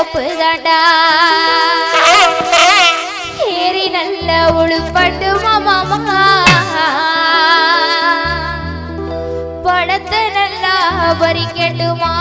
தோப்பு தாண்டா ஏறி நல்ல உழுப்பட்டு மாமா படத்தை நல்லா பறிக்கட்டுமா